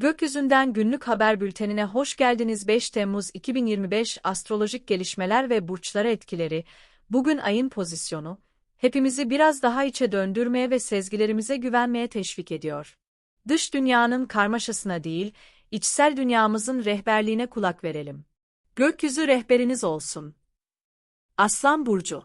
Gökyüzünden günlük haber bültenine hoş geldiniz 5 Temmuz 2025 astrolojik gelişmeler ve burçlara etkileri, bugün ayın pozisyonu, hepimizi biraz daha içe döndürmeye ve sezgilerimize güvenmeye teşvik ediyor. Dış dünyanın karmaşasına değil, içsel dünyamızın rehberliğine kulak verelim. Gökyüzü rehberiniz olsun. Aslan Burcu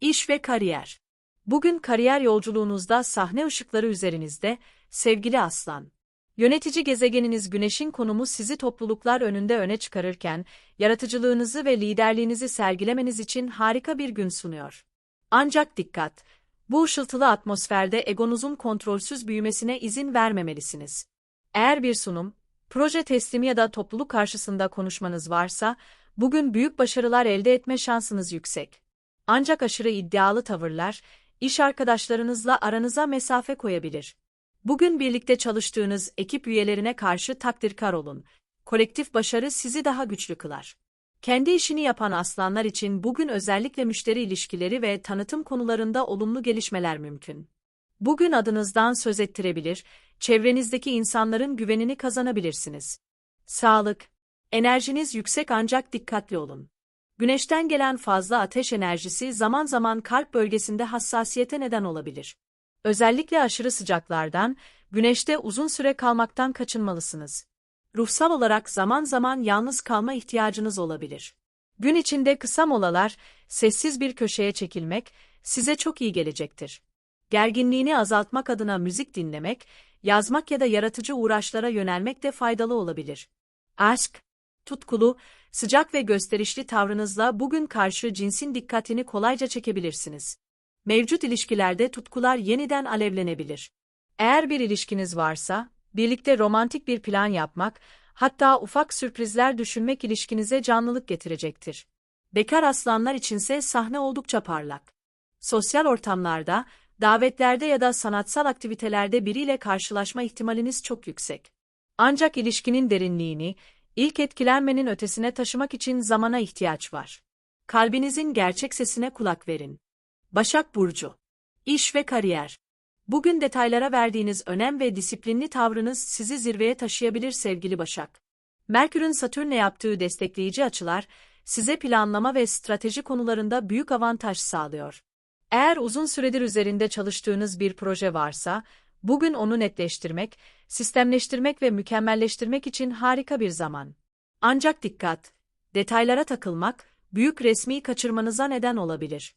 İş ve Kariyer Bugün kariyer yolculuğunuzda sahne ışıkları üzerinizde, sevgili Aslan. Yönetici gezegeniniz Güneş'in konumu sizi topluluklar önünde öne çıkarırken, yaratıcılığınızı ve liderliğinizi sergilemeniz için harika bir gün sunuyor. Ancak dikkat! Bu ışıltılı atmosferde egonuzun kontrolsüz büyümesine izin vermemelisiniz. Eğer bir sunum, proje teslimi ya da topluluk karşısında konuşmanız varsa, bugün büyük başarılar elde etme şansınız yüksek. Ancak aşırı iddialı tavırlar, iş arkadaşlarınızla aranıza mesafe koyabilir. Bugün birlikte çalıştığınız ekip üyelerine karşı takdirkar olun. Kolektif başarı sizi daha güçlü kılar. Kendi işini yapan aslanlar için bugün özellikle müşteri ilişkileri ve tanıtım konularında olumlu gelişmeler mümkün. Bugün adınızdan söz ettirebilir, çevrenizdeki insanların güvenini kazanabilirsiniz. Sağlık. Enerjiniz yüksek ancak dikkatli olun. Güneşten gelen fazla ateş enerjisi zaman zaman kalp bölgesinde hassasiyete neden olabilir. Özellikle aşırı sıcaklardan, güneşte uzun süre kalmaktan kaçınmalısınız. Ruhsal olarak zaman zaman yalnız kalma ihtiyacınız olabilir. Gün içinde kısa molalar, sessiz bir köşeye çekilmek, size çok iyi gelecektir. Gerginliğini azaltmak adına müzik dinlemek, yazmak ya da yaratıcı uğraşlara yönelmek de faydalı olabilir. Aşk, tutkulu, sıcak ve gösterişli tavrınızla bugün karşı cinsin dikkatini kolayca çekebilirsiniz. Mevcut ilişkilerde tutkular yeniden alevlenebilir. Eğer bir ilişkiniz varsa, birlikte romantik bir plan yapmak, hatta ufak sürprizler düşünmek ilişkinize canlılık getirecektir. Bekar aslanlar içinse sahne oldukça parlak. Sosyal ortamlarda, davetlerde ya da sanatsal aktivitelerde biriyle karşılaşma ihtimaliniz çok yüksek. Ancak ilişkinin derinliğini, ilk etkilenmenin ötesine taşımak için zamana ihtiyaç var. Kalbinizin gerçek sesine kulak verin. Başak Burcu İş ve Kariyer Bugün detaylara verdiğiniz önem ve disiplinli tavrınız sizi zirveye taşıyabilir sevgili Başak. Merkür'ün Satürn'le yaptığı destekleyici açılar, size planlama ve strateji konularında büyük avantaj sağlıyor. Eğer uzun süredir üzerinde çalıştığınız bir proje varsa, bugün onu netleştirmek, sistemleştirmek ve mükemmelleştirmek için harika bir zaman. Ancak dikkat! Detaylara takılmak, büyük resmi kaçırmanıza neden olabilir.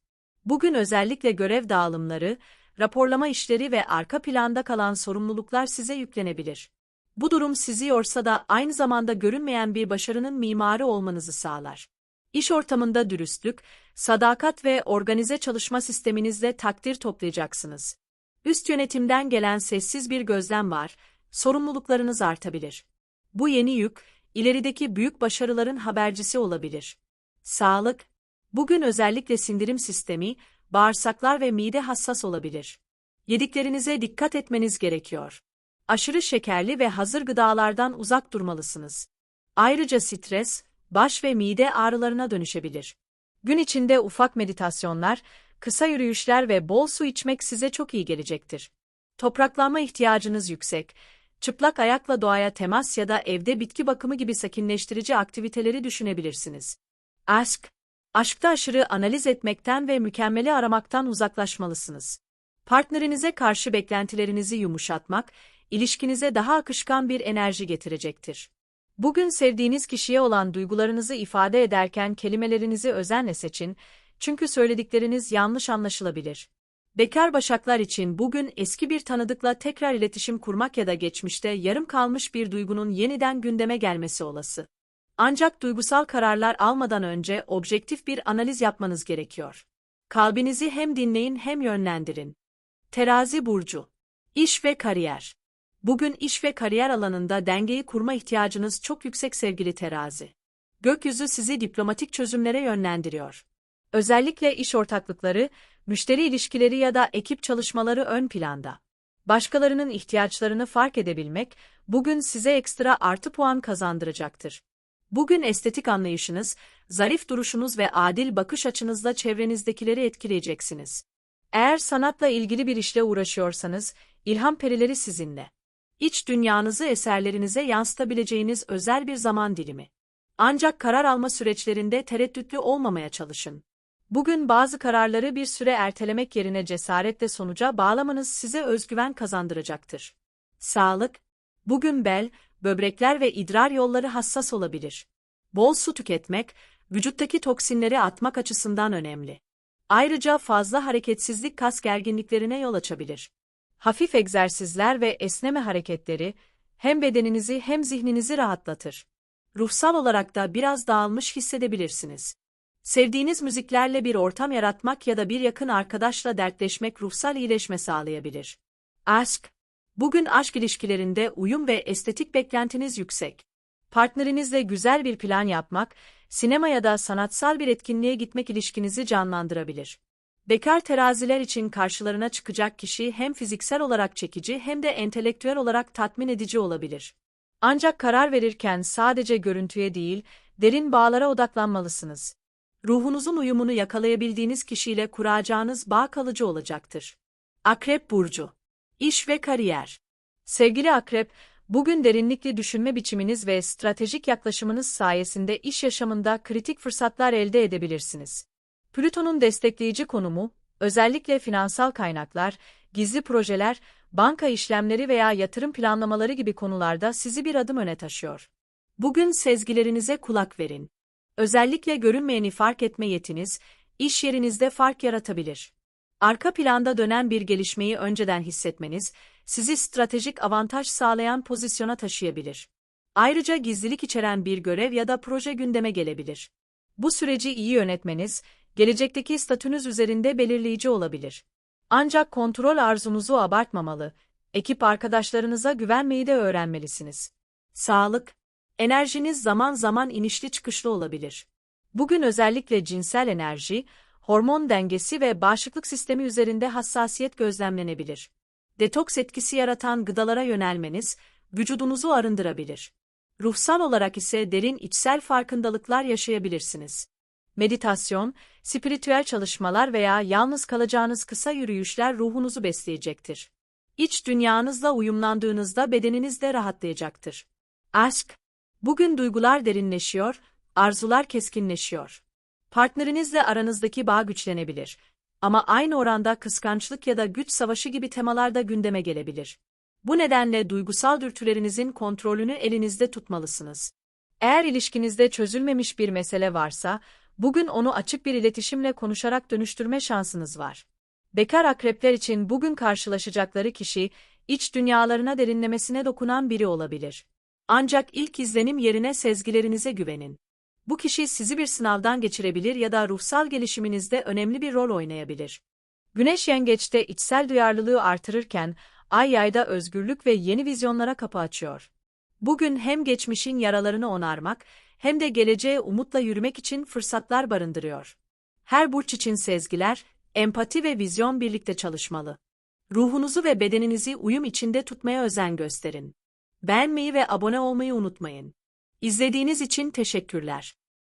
Bugün özellikle görev dağılımları, raporlama işleri ve arka planda kalan sorumluluklar size yüklenebilir. Bu durum sizi yorsa da aynı zamanda görünmeyen bir başarının mimarı olmanızı sağlar. İş ortamında dürüstlük, sadakat ve organize çalışma sisteminizle takdir toplayacaksınız. Üst yönetimden gelen sessiz bir gözlem var, sorumluluklarınız artabilir. Bu yeni yük, ilerideki büyük başarıların habercisi olabilir. Sağlık, bugün özellikle sindirim sistemi, bağırsaklar ve mide hassas olabilir. Yediklerinize dikkat etmeniz gerekiyor. Aşırı şekerli ve hazır gıdalardan uzak durmalısınız. Ayrıca stres, baş ve mide ağrılarına dönüşebilir. Gün içinde ufak meditasyonlar, kısa yürüyüşler ve bol su içmek size çok iyi gelecektir. Topraklanma ihtiyacınız yüksek. Çıplak ayakla doğaya temas ya da evde bitki bakımı gibi sakinleştirici aktiviteleri düşünebilirsiniz. Aşk, aşkta aşırı analiz etmekten ve mükemmeli aramaktan uzaklaşmalısınız. Partnerinize karşı beklentilerinizi yumuşatmak, ilişkinize daha akışkan bir enerji getirecektir. Bugün sevdiğiniz kişiye olan duygularınızı ifade ederken kelimelerinizi özenle seçin, çünkü söyledikleriniz yanlış anlaşılabilir. Bekar başaklar için bugün eski bir tanıdıkla tekrar iletişim kurmak ya da geçmişte yarım kalmış bir duygunun yeniden gündeme gelmesi olası. Ancak duygusal kararlar almadan önce objektif bir analiz yapmanız gerekiyor. Kalbinizi hem dinleyin hem yönlendirin. Terazi burcu. İş ve kariyer. Bugün iş ve kariyer alanında dengeyi kurma ihtiyacınız çok yüksek sevgili terazi. Gökyüzü sizi diplomatik çözümlere yönlendiriyor. Özellikle iş ortaklıkları, müşteri ilişkileri ya da ekip çalışmaları ön planda. Başkalarının ihtiyaçlarını fark edebilmek, bugün size ekstra artı puan kazandıracaktır. Bugün estetik anlayışınız, zarif duruşunuz ve adil bakış açınızla çevrenizdekileri etkileyeceksiniz. Eğer sanatla ilgili bir işle uğraşıyorsanız, ilham perileri sizinle. İç dünyanızı eserlerinize yansıtabileceğiniz özel bir zaman dilimi. Ancak karar alma süreçlerinde tereddütlü olmamaya çalışın. Bugün bazı kararları bir süre ertelemek yerine cesaretle sonuca bağlamanız size özgüven kazandıracaktır. Sağlık, bugün bel, böbrekler ve idrar yolları hassas olabilir. Bol su tüketmek, vücuttaki toksinleri atmak açısından önemli. Ayrıca fazla hareketsizlik kas gerginliklerine yol açabilir. Hafif egzersizler ve esneme hareketleri hem bedeninizi hem zihninizi rahatlatır. Ruhsal olarak da biraz dağılmış hissedebilirsiniz. Sevdiğiniz müziklerle bir ortam yaratmak ya da bir yakın arkadaşla dertleşmek ruhsal iyileşme sağlayabilir. Aşk Bugün aşk ilişkilerinde uyum ve estetik beklentiniz yüksek. Partnerinizle güzel bir plan yapmak, sinema ya da sanatsal bir etkinliğe gitmek ilişkinizi canlandırabilir. Bekar teraziler için karşılarına çıkacak kişi hem fiziksel olarak çekici hem de entelektüel olarak tatmin edici olabilir. Ancak karar verirken sadece görüntüye değil, derin bağlara odaklanmalısınız. Ruhunuzun uyumunu yakalayabildiğiniz kişiyle kuracağınız bağ kalıcı olacaktır. Akrep Burcu İş ve Kariyer Sevgili Akrep, bugün derinlikli düşünme biçiminiz ve stratejik yaklaşımınız sayesinde iş yaşamında kritik fırsatlar elde edebilirsiniz. Plüton'un destekleyici konumu, özellikle finansal kaynaklar, gizli projeler, banka işlemleri veya yatırım planlamaları gibi konularda sizi bir adım öne taşıyor. Bugün sezgilerinize kulak verin. Özellikle görünmeyeni fark etme yetiniz, iş yerinizde fark yaratabilir. Arka planda dönen bir gelişmeyi önceden hissetmeniz, sizi stratejik avantaj sağlayan pozisyona taşıyabilir. Ayrıca gizlilik içeren bir görev ya da proje gündeme gelebilir. Bu süreci iyi yönetmeniz, gelecekteki statünüz üzerinde belirleyici olabilir. Ancak kontrol arzunuzu abartmamalı, ekip arkadaşlarınıza güvenmeyi de öğrenmelisiniz. Sağlık, enerjiniz zaman zaman inişli çıkışlı olabilir. Bugün özellikle cinsel enerji, hormon dengesi ve bağışıklık sistemi üzerinde hassasiyet gözlemlenebilir. Detoks etkisi yaratan gıdalara yönelmeniz, vücudunuzu arındırabilir. Ruhsal olarak ise derin içsel farkındalıklar yaşayabilirsiniz. Meditasyon, spiritüel çalışmalar veya yalnız kalacağınız kısa yürüyüşler ruhunuzu besleyecektir. İç dünyanızla uyumlandığınızda bedeniniz de rahatlayacaktır. Aşk, bugün duygular derinleşiyor, arzular keskinleşiyor. Partnerinizle aranızdaki bağ güçlenebilir. Ama aynı oranda kıskançlık ya da güç savaşı gibi temalar da gündeme gelebilir. Bu nedenle duygusal dürtülerinizin kontrolünü elinizde tutmalısınız. Eğer ilişkinizde çözülmemiş bir mesele varsa, bugün onu açık bir iletişimle konuşarak dönüştürme şansınız var. Bekar akrepler için bugün karşılaşacakları kişi, iç dünyalarına derinlemesine dokunan biri olabilir. Ancak ilk izlenim yerine sezgilerinize güvenin. Bu kişi sizi bir sınavdan geçirebilir ya da ruhsal gelişiminizde önemli bir rol oynayabilir. Güneş yengeçte içsel duyarlılığı artırırken, ay yayda özgürlük ve yeni vizyonlara kapı açıyor. Bugün hem geçmişin yaralarını onarmak, hem de geleceğe umutla yürümek için fırsatlar barındırıyor. Her burç için sezgiler, empati ve vizyon birlikte çalışmalı. Ruhunuzu ve bedeninizi uyum içinde tutmaya özen gösterin. Beğenmeyi ve abone olmayı unutmayın. İzlediğiniz için teşekkürler.